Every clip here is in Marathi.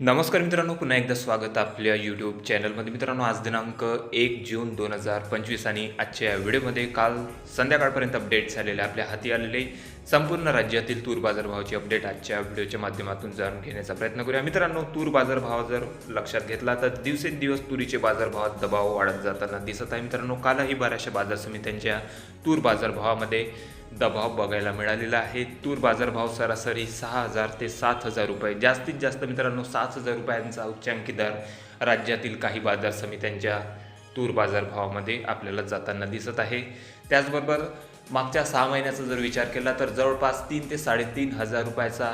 नमस्कार मित्रांनो पुन्हा एकदा स्वागत आपल्या यूट्यूब चॅनलमध्ये मित्रांनो आज दिनांक एक जून दोन हजार पंचवीस आणि आजच्या व्हिडिओमध्ये काल संध्याकाळपर्यंत अपडेट झालेले आपल्या हाती आलेले संपूर्ण राज्यातील तूर बाजारभावाची अपडेट आजच्या व्हिडिओच्या माध्यमातून जाणून घेण्याचा प्रयत्न करूया. मित्रांनो तूर बाजारभाव जर लक्षात घेतला तर दिवसेंदिवस तुरीचे बाजारभावात दबाव वाढत जाताना दिसत आहे. मित्रांनो कालही बऱ्याचशा बाजार समित्यांच्या तूर बाजारभावामध्ये दबाव बघायला मिळालेला आहे. तूर बाजारभाव सरासरी सहा हजार ते सात हजार रुपये. जास्तीत जास्त मित्रांनो सात हजार रुपयांचा उच्चांकी दर राज्यातील काही बाजार समित्यांच्या तूर बाजारभावामध्ये आपल्याला जाताना दिसत आहे. त्याचबरोबर मागच्या सहा महिन्याचा जर विचार केला तर जवळपास तीन ते साडेतीन हजार रुपयाचा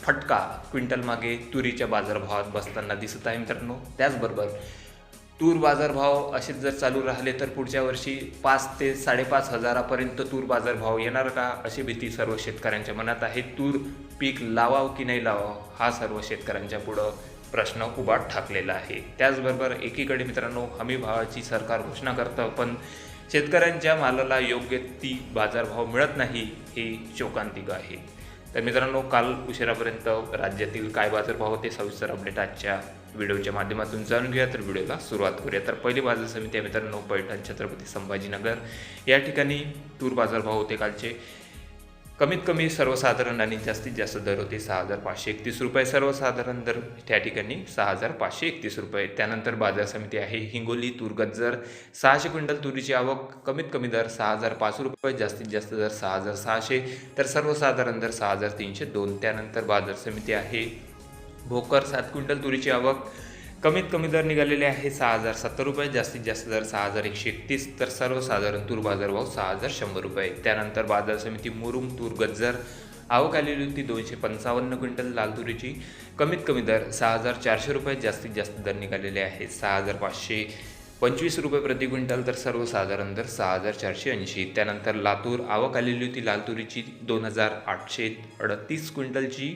फटका क्विंटल मागे तुरीच्या बाजारभावात बसताना दिसत आहे मित्रांनो. त्याचबरोबर तूर बाजारभाव असेच जर चालू राहिले तर पुढच्या वर्षी पाच ते साडेपाच हजारापर्यंत तूर बाजारभाव येणार का अशी भीती सर्व शेतकऱ्यांच्या मनात आहे. तूर पीक लावावं की नाही लावावं हा सर्व शेतकऱ्यांच्या पुढं प्रश्न उभा ठाकलेला आहे. त्याचबरोबर एकीकडे मित्रांनो हमी भावाची सरकार घोषणा करतं पण शेतकऱ्यांच्या मालाला योग्य ती बाजारभाव मिळत नाही हे शोकांतिक आहे. तर मित्रांनो काल उशिरापर्यंत राज्यातील काय बाजारभाव होते सविस्तर अपडेट आजच्या व्हिडिओच्या माध्यमातून जाणून घेऊया. तर व्हिडिओला सुरुवात करूया. तर पहिली बाजार समिती आहे मित्रांनो पैठण छत्रपती संभाजीनगर. या ठिकाणी तूर बाजारभाव होते कालचे. कमीत कमी सर्वसाधारण आणि जास्तीत जास्त दर होते सहा हजार पाचशे एकतीस रुपये. सर्वसाधारण दर त्या ठिकाणी सहा हजार पाचशे एकतीस रुपये. त्यानंतर बाजार समिती आहे हिंगोली तुरगज्जर सहाशे क्विंटल तुरीची आवक कमीत कमी दर सहा हजार पाच रुपये जास्तीत जास्त दर सहा हजार सहाशे. तर सर्वसाधारण दर सहा हजार तीनशे दोन. त्यानंतर बाजार समिती आहे भोकर सात क्विंटल तुरीची आवक. कमीत कमी दर निघालेले आहे सहा हजार सत्तर रुपये जास्तीत जास्त दर सहा हजार एकशे एकतीस तर सर्वसाधारण तूर बाजारभाव सहा हजार शंभर रुपये. त्यानंतर बाजार समिती मुरुम तूर गज्जर आवक आलेली होती दोनशे पंचावन्न क्विंटल लाल तुरीची. कमीत कमी दर सहा हजार चारशे रुपये जास्तीत जास्त दर निघालेले आहेत सहा हजार पाचशे पंचवीस रुपये प्रति क्विंटल तर सर्वसाधारण दर सहा हजार चारशे ऐंशी. त्यानंतर लातूर आवक आलेली होती लाल तुरीची दोन हजार आठशे अडतीस क्विंटलची.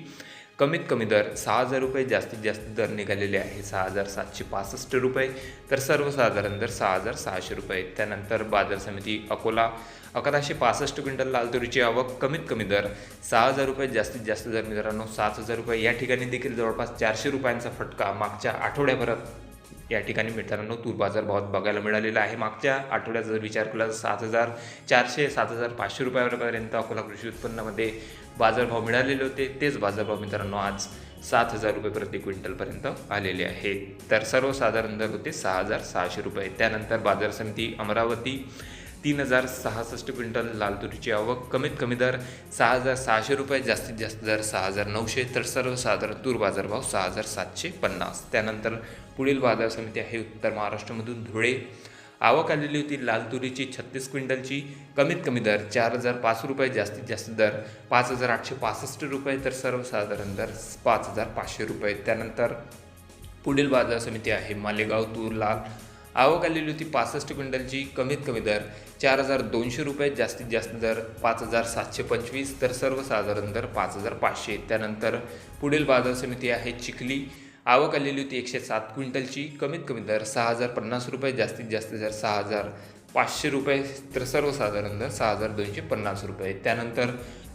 कमीत कमी दर सहा हजार रुपये जास्तीत जास्त दर निघालेले आहे. सहा हजार सातशे पासष्ट रुपये तर सर्वसाधारण दर सहा हजार सहाशे रुपये. त्यानंतर बाजार समिती अकोला अकराशे पासष्ट क्विंटल लाल तुरीची आवक कमीत कमी दर सहा हजार रुपये जास्तीत जास्त दर मित्रांनो सात हजार रुपये. या ठिकाणी देखील जवळपास चारशे रुपयांचा फटका मागच्या आठवड्याभरात या ठिकाणी मित्रांनो तूर बाजार भावात बघायला मिळालेला आहे. मागच्या आठवड्यात जर विचार केला तर सात हजार चारशे सात हजार पाचशे रुपयापर्यंत अकोला कृषी उत्पन्नामध्ये बाजारभाव मिळालेले होते. तेच बाजारभाव मित्रांनो आज सात हजार रुपये प्रति क्विंटलपर्यंत आलेले आहे. तर सर्वसाधारण दर होते सहा हजार सहाशे रुपये. त्यानंतर बाजार समिती अमरावती तीन हजार सहासष्ट क्विंटल लाल तुरीची आवक कमीत कमी दर सहा हजार सहाशे रुपये जास्तीत जास्त दर सहा हजार नऊशे. तर सर्वसाधारण तूर बाजारभाव सहा हजार सातशे पन्नास. त्यानंतर पुढील बाजार समिती आहे उत्तर महाराष्ट्रामधून धुळे. आवक आलेली होती लाल तुरीची छत्तीस क्विंटलची. कमीत कमी दर चार हजार पाच रुपये जास्तीत जास्त दर पाच हजार आठशे पासष्ट रुपये तर सर्वसाधारण दर पाच हजार पाचशे रुपये. त्यानंतर पुढील बाजार समिती आहे मालेगाव तूर लाल. आवक आलेली होती पासष्ट क्विंटलची. कमीत कमी दर चार हजार दोनशे रुपये जास्तीत जास्त दर पाच हजार सातशे पंचवीस तर सर्वसाधारण दर पाच हजार पाचशे. त्यानंतर पुढील बाजार समिती आहे चिखली. आवक आलेली होती एकशे सात क्विंटलची. कमीत कमी दर सहा हजार पन्नास रुपये जास्तीत जास्त दर सहा हजार पाचशे रुपये तर सर्वसाधारण दर सहा हजार दोनशे पन्नास रुपये. त्यानंतर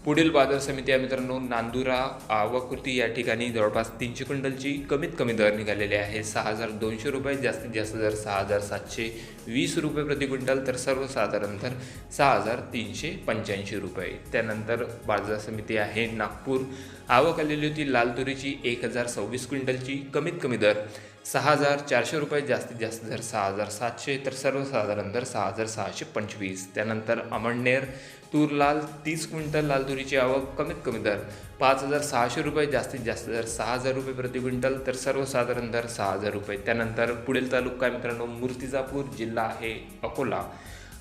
पुढील बाजार समिती आहे मित्रांनो नांदुरा आवाकृती या ठिकाणी जवळपास तीनशे क्विंटलची कमीत कमी दर निघालेले आहे. सहा हजार दोनशे रुपये जास्तीत जास्त दर सहा हजार सातशे वीस रुपये प्रति क्विंटल तर सर्वसाधारण दर सहा हजार तीनशे पंच्याऐंशी रुपये. त्यानंतर बाजार समिती आहे नागपूर. आवक आलेली होती लाल तुरीची एक हजार सव्वीस क्विंटलची कमीत कमी दर. सहा हजार चारशे रुपये जास्तीत जास्त दर सहा हजार सातशे तर सर्वसाधारण दर सहा हजार सहाशे पंचवीस. त्यानंतर अमळनेर तूर लाल तीस क्विंटल लाल तुरीची आवक कमीत कमी दर. पाच हजार सहाशे रुपये जास्तीत जास्त दर सहा हजार रुपये प्रति क्विंटल तर सर्वसाधारण दर सहा हजार रुपये. त्यानंतर पुढील तालुका मित्रांनो मूर्तिजापूर जिल्हा आहे अकोला.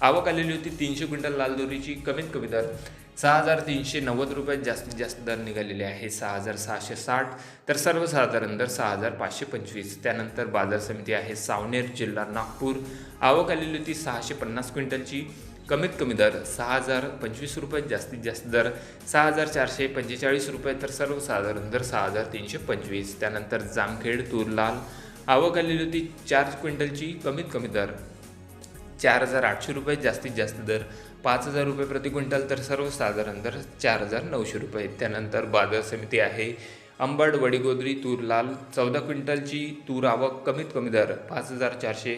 आवक आलेली होती तीनशे क्विंटल लाल तुरीची कमीत कमी दर. सहा हजार तीनशे नव्वद रुपये जास्तीत जास्त दर निघालेले आहे सहा हजार सहाशे साठ तर सर्वसाधारण दर सहा हजार पाचशे पंचवीस. त्यानंतर बाजार समिती आहे सावनेर जिल्हा नागपूर. आवक आलेली होती सहाशे पन्नास क्विंटलची कमीत कमी दर सहा हजार पंचवीस रुपये जास्तीत जास्त दर सहा हजार चारशे पंचेचाळीस रुपये तर सर्वसाधारण दर सहा हजार तीनशे पंचवीस. त्यानंतर जामखेड तूर लाल आवक आलेली होती चार क्विंटलची कमीत कमी दर चार हजार आठशे रुपये जास्तीत जास्त दर पाच हजार रुपये प्रति क्विंटल तर सर्वसाधारण दर चार हजार नऊशे रुपये. त्यानंतर बाजार समिती आहे अंबड वडीगोद्री तूर लाल चौदा क्विंटलची तूर आवक कमीत कमी दर पाच हजार चारशे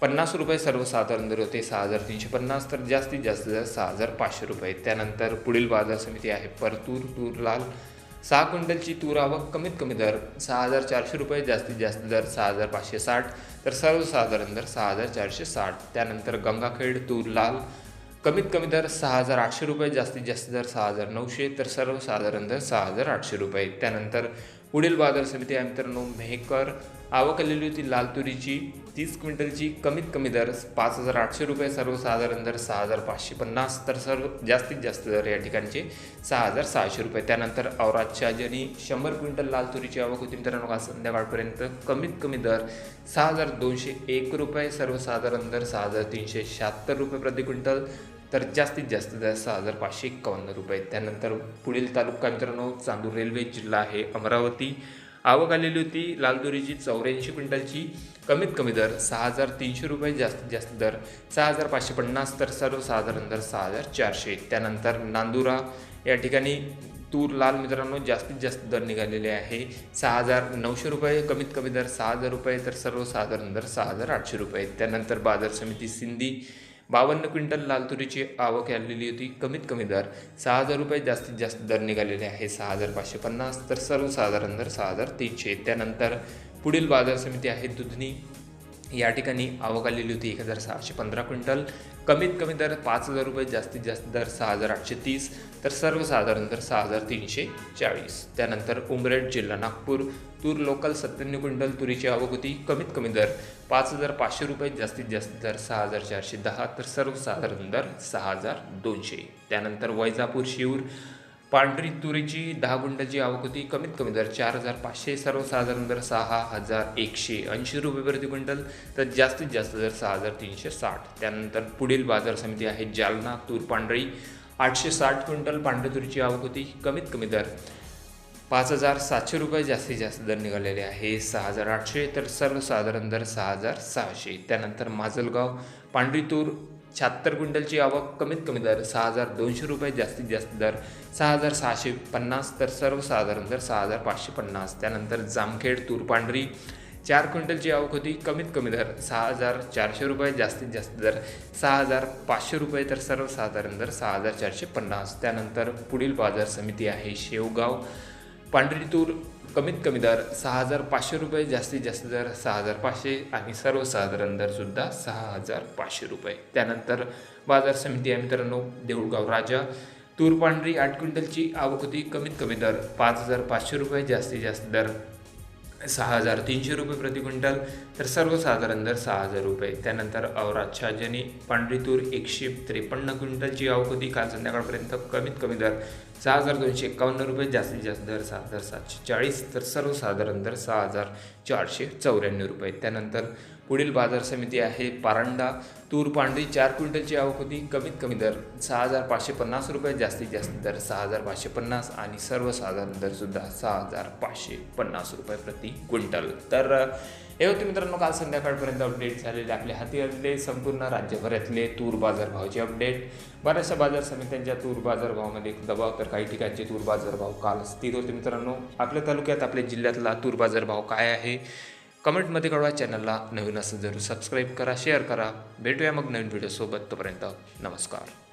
पन्नास रुपये सर्वसाधारण दर होते सहा हजार तीनशे पन्नास तर जास्तीत जास्त दर सहा हजार पाचशे रुपये. त्यानंतर पुढील बाजार समिती आहे परतूर तूर लाल सहा क्विंटलची तूर आवक कमीत कमी दर सहा हजार चारशे रुपये जास्तीत जास्त दर सहा हजार पाचशे साठ तर सर्वसाधारण दर सहा हजार चारशे साठ. त्यानंतर गंगाखेड तूर लाल कमीत कमी दर सहा हजार आठशे रुपये जास्तीत जास्त दर सहा हजार नऊशे तर सर्वसाधारण दर सहा हजार आठशे रुपये. त्यानंतर पुढील बाजार समिती आहे मित्रांनो मेहकर. आवक आलेली होती लाल तुरीची. तीस क्विंटलची कमीत कमी दर पाच हजार आठशे रुपये सर्वसाधारण दर सहा हजार पाचशे पन्नास. तर सर्व जास्तीत जास्त दर या ठिकाणचे सहा हजार सहाशे रुपये. त्यानंतर औरातच्या जरी शंभर क्विंटल लाल तुरीची आवक होती मित्रांनो आज संध्याकाळपर्यंत कमीत कमी दर सहा हजार दोनशे एक रुपये सर्वसाधारण दर सहा हजार तीनशे शहात्तर रुपये प्रति क्विंटल. तर जास्तीत जास्त दर सहा हजार पाचशे एक्कावन्न रुपये. त्यानंतर पुढील तालुका मित्रांनो चांदूर रेल्वे जिल्हा आहे अमरावती. आवक आलेली होती. लालदुरीची चौऱ्याऐंशी क्विंटलची. कमीत कमी दर सहा हजार तीनशे रुपये जास्तीत जास्त दर सहा हजार पाचशे पन्नास तर सर्वसाधारण दर सहा हजार चारशे. त्यानंतर नांदुरा या ठिकाणी तूर लाल मित्रांनो जास्तीत जास्त दर निघालेले आहे. सहा हजार नऊशे रुपये कमीत कमी दर सहा हजार रुपये तर सर्वसाधारण दर सहा हजार आठशे रुपये. त्यानंतर बाजार समिती सिंधी बावन्न क्विंटल लाल तुरीची आवक आलेली होती. कमीत कमी दर सहा हजार रुपये जास्तीत जास्त दर निघालेले आहे सहा हजार पाचशे पन्नास तर सर्वसाधारण दर सहा हजार तीनशे. त्यानंतर पुढील बाजार समिती आहे दुधनी. या ठिकाणी आवक आलेली होती एक हजार सहाशे पंधरा क्विंटल. कमीत कमी दर पाच हजार रुपये जास्तीत जास्त दर सहा हजार आठशे तीस तर सर्वसाधारण दर सहा हजार तीनशे चाळीस. त्यानंतर उमरेड जिल्हा नागपूर तूर लोकल सत्त्याण्णव क्विंटल तुरीची आवक होती. कमीत कमी दर पाच हजार पाचशे रुपये जास्तीत जास्त दर सहा हजार चारशे दहा तर सर्वसाधारण दर सहा हजार दोनशे. त्यानंतर वैजापूर शिऊर पांढरी तुरीची दहा गुंडाची आवक होती. कमीत कमी दर चार हजार पाचशे सर्वसाधारण दर सहा हजार एकशे ऐंशी रुपये प्रति क्विंटल तर जास्तीत जास्त दर सहा हजार तीनशे साठ. त्यानंतर पुढील बाजार समिती आहे जालना तूर पांढरी आठशे साठ क्विंटल पांढरी तुरीची आवक होती. कमीत कमी दर पाच हजार सातशे रुपये जास्तीत जास्त दर निघालेले आहे सहा हजार आठशे तर सर्वसाधारण दर सहा हजार सहाशे. त्यानंतर माजलगाव पांढरी तूर शहात्तर क्विंटलची आवक कमीत कमी दर सहा हजार दोनशे रुपये जास्तीत जास्त दर सहा हजार सहाशे पन्नास तर सर्वसाधारण दर सहा हजार पाचशे पन्नास. त्यानंतर जामखेड तूर पांढरी चार क्विंटलची आवक होती कमीत कमी दर सहा हजार चारशे रुपये जास्तीत जास्त दर सहा हजार पाचशे रुपये तर सर्वसाधारण दर सहा हजार चारशे पन्नास. त्यानंतर पुढील बाजार समिती आहे शेवगाव. पांढरी तूर कमीत कमी दर सहा हजार पाचशे रुपये जास्तीत जास्त दर सहा हजार पाचशे आणि सर्वसाधारण दरसुद्धा सहा हजार पाचशे रुपये. त्यानंतर बाजार समिती आहे मित्रांनो देऊळगाव राजा. तूर पांढरी आठ क्विंटलची आवक होती. कमीत कमी दर पाच हजार पाचशे रुपये जास्तीत जास्त दर सहा हजार तीनशे रुपये प्रति क्विंटल तर सर्वसाधारण दर सहा हजार रुपये. त्यानंतर औरात शहाजनी पांढरी तूर एकशे त्रेपन्न क्विंटलची आवक होती काल संध्याकाळपर्यंत कमीत कमी दर सहा हजार दोनशे एकावन्न रुपये जास्तीत जास्त दर सहा हजार सातशे चाळीस तर सर्वसाधारण दर सहा हजार चारशे चौऱ्याण्णव रुपये. त्यानंतर पुढील बाजार समिती आहे पारंडा. तूर पांढरी चार क्विंटलची आवक होती. कमीत कमी दर सहा हजार पाचशे पन्नास रुपये जास्तीत जास्त दर सहा हजार पाचशे पन्नास आणि सर्वसाधारण दरसुद्धा सहा हजार पाचशे पन्नास रुपये प्रति क्विंटल. तर हे होते मित्रांनो काल संध्याकाळपर्यंत अपडेट झालेले आपले हाती आलेले संपूर्ण राज्यभरातले तूर बाजारभावाचे अपडेट बऱ्याचशा बाजार समित्यांच्या तूर बाजारभावामध्ये दबाव तर काही ठिकाणचे तूर बाजारभाव काल स्थिर होते मित्रांनो. आपल्या तालुक्यात आपल्या जिल्ह्यातला तूर बाजारभाव काय आहे? कमेंटमध्ये कळवा चॅनलला नवीन असं जरूर सबस्क्राईब करा शेअर करा. भेटूया मग नवीन व्हिडिओसोबत तोपर्यंत नमस्कार.